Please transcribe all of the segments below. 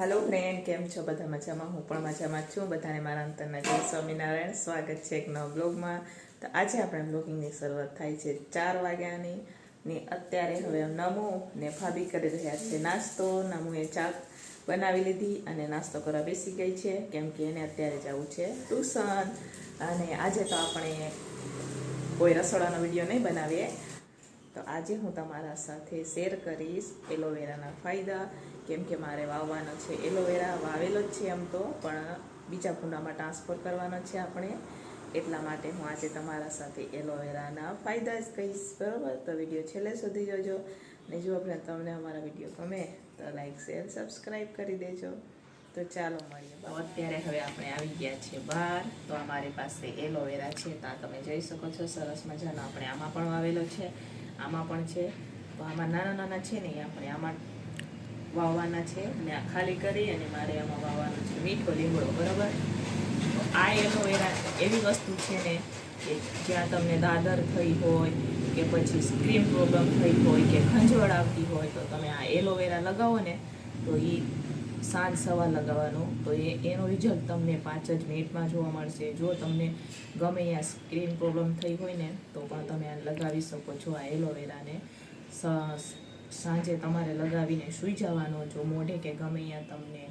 Hello friend કેમ છો? બધા મજામાં? હું પણ મજામાં છું. બધાને મારા અંતરના જય સ્વામિનારાયણ. સ્વાગત છે એક નવા બ્લોગમાં. તો આજે આપણે બ્લોગિંગની શરૂઆત થાય છે ચાર વાગ્યાની. ને અત્યારે હવે નમો ને ભાભી કરી રહ્યા છે નાસ્તો. નમુએ ચા બનાવી લીધી અને નાસ્તો કરવા બેસી ગઈ છે. કેમ કે એને અત્યારે જવું છે ટ્યુશન. અને આજે તો આપણે કોઈ રસોડાનો વીડિયો નહીં બનાવીએ. તો આજે હું તમારા સાથે શેર કરીશ એલોવેરાના ફાયદા, કેમ કે મારે વાવવાનો છે. એલોવેરા વાવેલો જ છે એમ તો, પણ બીજા કુંડામાં ટ્રાન્સફર કરવાનો છે આપણે. એટલા માટે હું આજે તમારા સાથે એલોવેરાના ફાયદા જ કહીશ, બરાબર? તો વીડિયો છેલ્લે સુધી જોજો. ને જો આપણે તમને અમારા વીડિયો ગમે, તો લાઈક શેર સબસ્ક્રાઈબ કરી દેજો. તો ચાલો મળીએ. અત્યારે હવે આપણે આવી ગયા છીએ બહાર. તો અમારી પાસે એલોવેરા છે ત્યાં તમે જોઈ શકો છો. સરસ મજાનો આપણે આમાં પણ વાવેલો છે. આમાં પણ છે. તો આમાં નાના નાના છે ને આપણે આમાં વાવવાના છે અને આ ખાલી કરી અને મારે આમાં વાવવાનો છે મીઠો લીમડો, બરાબર? તો આ એલોવેરા એવી વસ્તુ છે ને કે જ્યાં તમને દાદર થઈ હોય કે પછી સ્ક્રીન પ્રોબ્લેમ થઈ હોય કે ખંજવડ આવતી હોય તો તમે આ એલોવેરા લગાવો ને તો એ સાંજ સવાર લગાવવાનું. તો એ, એનો રિઝલ્ટ તમને પાંચ જ મિનિટમાં જોવા મળશે. જો તમને ગમે આ સ્ક્રીન પ્રોબ્લેમ થઈ હોય ને, તો પણ તમે આ લગાવી શકો છો આ એલોવેરાને. સાંજે તમારે લગાવીને સૂઈ જવાનો. જો મોઢે કે ગમે ત્યાં તમને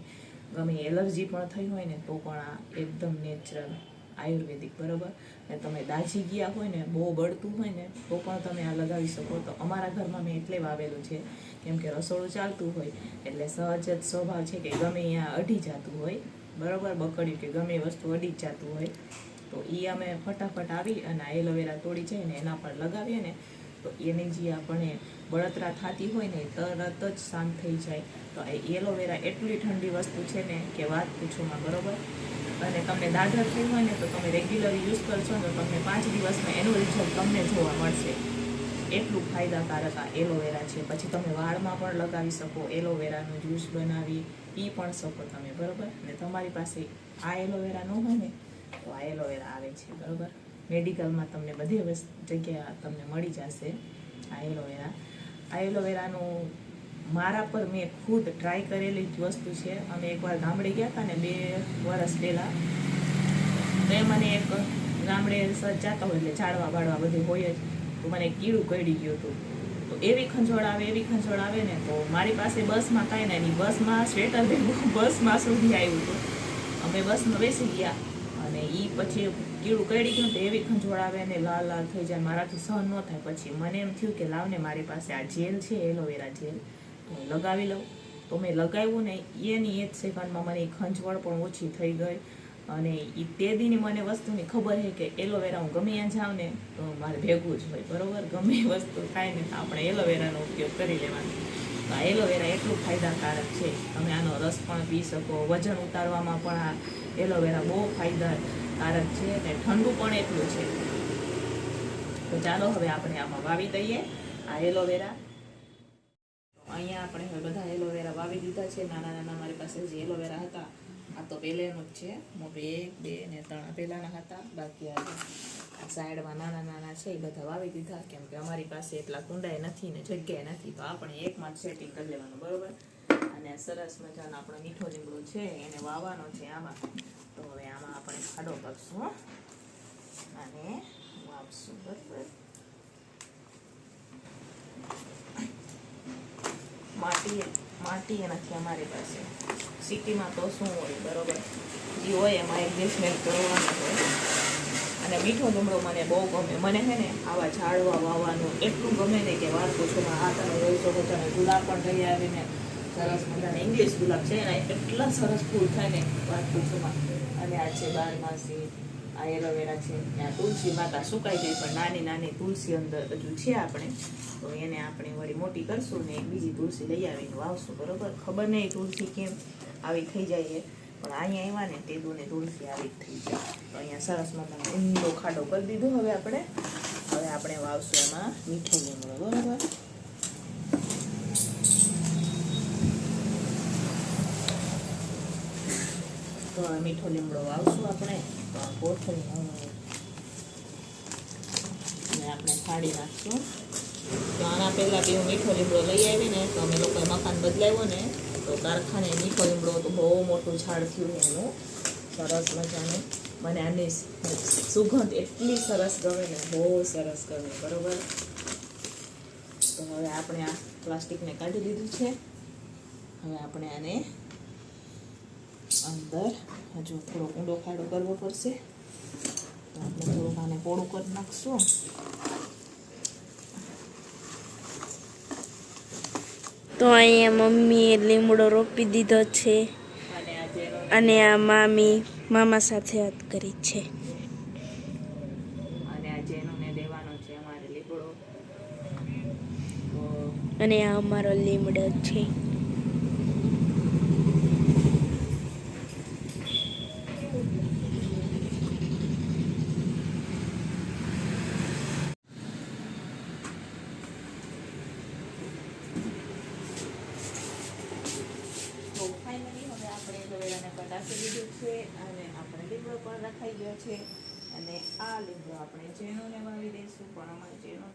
ગમે એલર્જી પણ થઈ હોય ને, તો પણ આ એકદમ નેચરલ આયુર્વેદિક, બરાબર? ને તમે દાજી ગયા હોય ને, બહુ બળતું હોય ને, તો પણ તમે આ લગાવી શકો. તો અમારા ઘરમાં મેં એટલે વાવેલું છે. કેમ કે રસોડું ચાલતું હોય, એટલે સહજ જ સ્વભાવ છે કે ગમે ત્યાં અઢી જતું હોય, બરાબર? બકડ્યું કે ગમે વસ્તુ જ જતું હોય. તો એ અમે ફટાફટ આવી અને એલોવેરા તોડી જાય ને એના પર લગાવીએ ને, તો એની જે આપણને બળતરા થતી હોય ને તરત જ શાંત થઈ જાય. તો એ એલોવેરા એટલી ઠંડી વસ્તુ છે ને, કે વાત પૂછોમાં, બરોબર? અને તમને દાદર થઈ હોય ને તો તમે રેગ્યુલર યુઝ કરશો તો તમને પાંચ દિવસમાં એનું રિઝલ્ટ તમને જોવા મળશે. એટલું ફાયદાકારક આ એલોવેરા છે. પછી તમે વાળમાં પણ લગાવી શકો, એલોવેરાનો જ્યુસ બનાવી પી પણ શકો તમે, બરાબર? ને તમારી પાસે આ એલોવેરા ન હોય ને, તો આ એલોવેરા આવે છે, બરાબર? મેડિકલમાં તમને બધી જગ્યા તમને મળી જશે આ એલોવેરા. આ એલોવેરાનું મારા પર મેં ખુદ ટ્રાય કરેલી જ વસ્તુ છે. અમે એકવાર ગામડે ગયા હતા ને બે વર્ષ પહેલાં. તો મને એક ગામડે જાતા હોય એટલે ઝાડવા બાળવા બધું હોય જ. તો મને કીડું કડી ગયું હતું. તો એવી ખંજોળ આવે, એવી ખંજોળ આવે ને તો મારી પાસે બસમાં કાંઈ ના નહીં બસમાં સ્વેટર ભેગું બસમાં સુધી આવ્યું હતું. અમે બસમાં બેસી ગયા અને એ પછી કીડું કરડી ગયું તો એવી ખંજોળ આવે ને લાલ લાલ થઈ જાય મારાથી સહન ન થાય. પછી મને એમ થયું કે લાવને મારી પાસે આ જેલ છે, એલોવેરા જેલ. લગાવી લઉં. તો મેં લગાવ્યું ને એની એ જ સેકન્ડમાં મને એ ખંજવળ પણ ઓછી થઈ ગઈ. અને એ તે દીની મને વસ્તુની ખબર છે કે એલોવેરા હું ગમે ત્યાં જાઉં ને, તો મારે ભેગું જ હોય. બરોબર? ગમે વસ્તુ થાય ને આપણે એલોવેરાનો ઉપયોગ કરી લેવાનો. તો આ એલોવેરા એટલું ફાયદાકારક છે. તમે આનો રસ પણ પી શકો. વજન ઉતારવામાં પણ આ એલોવેરા બહુ ફાયદાકારક છે અને ઠંડુ પણ એટલું છે. તો ચાલો હવે આપણે આમાં વાવી દઈએ. આ એલોવેરા અહીંયા આપણે બધા એલોવેરા વાવી દીધા છે. નાના નાના મારી પાસે જે એલોવેરા હતા, આ તો પહેલેનું જ છે. મોટું બે ને ત્રણ પહેલાના હતા. બાકી આ સાઈડમાં નાના નાના છે, એ બધા વાવી દીધા. કેમ કે અમારી પાસે એટલા કુંડાય નથી ને જગ્યાએ નથી, તો આપણે એકમાં જ સેટિંગ કરી લેવાનું, બરોબર? અને સરસ મજાનો આપણો મીઠો લીમડો છે, એને વાવવાનો છે આમાં. તો હવે આમાં આપણે ખાડો કરશું અને વાવશું બરોબર માટી માટી નથી અમારી પાસે. સિટીમાં તો શું હોય, બરાબર? જે હોય એમાં એડજસ્ટમેન્ટ કરવાનું હોય. અને મીઠો લીમડો મને બહુ ગમે. મને છે ને આવા ઝાડવા વાવવાનું એટલું ગમે ને કે વાર પૂછોમાં, આ તમે જોઈ શકો તમે ગુલાબ પણ લઈ આવીને સરસ મજાના ઇંગ્લિશ ગુલાબ છે એના એટલા સરસ ફૂલ થાય ને, વાર પૂછોમાં. અને આ છે બારમાસી. આ એલોવેરા છે, ત્યાં તુલસી માતા સુકાઈ ગઈ, પણ નાની નાની તુલસી અંદર હજુ છે આપણે. તો એને આપણે વળી મોટી કરશું ને એક બીજી તુલસી લઈ આવીને વાવશું, બરોબર? ખબર નહીં તુલસી કેમ આવી થઈ જાય છે, પણ અહીંયા આવ્યા ને તે દોને તુલસી આવી થઈ જાય. તો અહીંયા સરસ મજાનો ઊંડો ખાડો કરી દીધો હવે આપણે. હવે આપણે વાવશું એમાં મીઠો લીમડો બરોબર? તો મીઠો લીમડો વાવશું આપણે. કોથળી આપણે ફાડી નાખશું. તો આના પહેલાં બી હું મીઠો લીમડો લઈ આવી ને તો અમે લોકોએ મકાન બદલાવ્યો ને, તો કારખાને મીઠો લીમડો તો બહુ મોટું ઝાડ થયું એનું. સરસ મજાનું. મને આની સુગંધ એટલી સરસ ગમે ને, બહુ સરસ ગમે, બરોબર? તો હવે આપણે આ પ્લાસ્ટિકને કાઢી લીધું છે. હવે આપણે આને અંદર. હજુ થોડો ઊંડો ખાડો કરવો પડશે. તો આપણે થોડુંક આને પોળું કરી નાખશું. તો અહીંયા મમ્મીએ લીમડો રોપી દીધો છે. અને આ જેનો અને આ મામી મામા સાથે વાત કરી છે. અને દેવાનો છે અમારે લીમડો. અને આ અમારો લીમડો છે. આપણે ગવેરાને લીધું છે અને આપણે લીમડો પણ રખાઈ ગયો છે અને આ લીમડો આપણે ઝીણોને વાવી દઈશું પણ અમારે જેનો